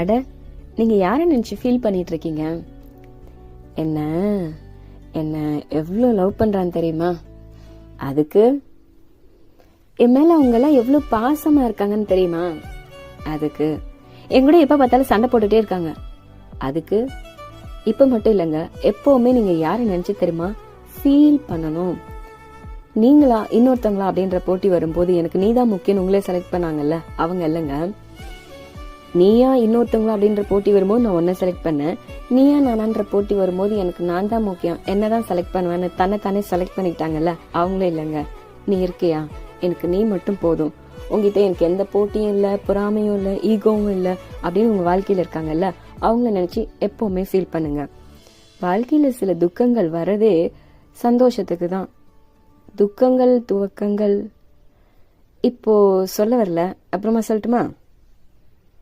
அட நீங்க யாரை நினைச்சு ஃபீல் பண்ணிட்டு இருக்கீங்க என்ன என்ன எவ்வளோ லவ் பண்றான்னு தெரியுமா? அதுக்கு என் மேல அவங்க எல்லாம் எவ்வளவு பாசமா இருக்காங்கன்னு தெரியுமா? அதுக்கு என் கூட எப்ப பார்த்தாலும் சண்டை போட்டுட்டே இருக்காங்க. அதுக்கு இப்ப மட்டும் இல்லைங்க எப்பவுமே நீங்க யாரை நினைச்சு தெரியுமா? ஃபீல் பண்ணணும். நீங்களா இன்னொருத்தங்களா அப்படின்ற போட்டி வரும்போது எனக்கு நீதான் முக்கியம் உங்களே செலக்ட் பண்ணாங்கல்ல அவங்க இல்லைங்க. நீயா இன்னொருத்தவங்களா அப்படின்ற போட்டி வரும்போது நான் ஒன்ன செலக்ட் பண்ணேன். நீயா நானான்ற போட்டி வரும்போது எனக்கு நான் தான் முக்கியம். என்னதான் செலக்ட் பண்ணுவேன்னு தன்னை தானே செலக்ட் பண்ணிக்கிட்டாங்கல்ல? அவங்களே இல்லைங்க. நீ இருக்கியா? எனக்கு நீ மட்டும் போதும். உங்ககிட்ட எனக்கு எந்த போட்டியும் இல்லை பொறாமையும் இல்லை ஈகோவும் இல்லை அப்படின்னு உங்க வாழ்க்கையில இருக்காங்கல்ல? அவங்கள நினைச்சு எப்பவுமே ஃபீல் பண்ணுங்க. வாழ்க்கையில சில துக்கங்கள் வரதே சந்தோஷத்துக்கு தான். துக்கங்கள் துவக்கங்கள். இப்போ சொல்ல வரல. அப்புறமா சொல்லட்டுமா?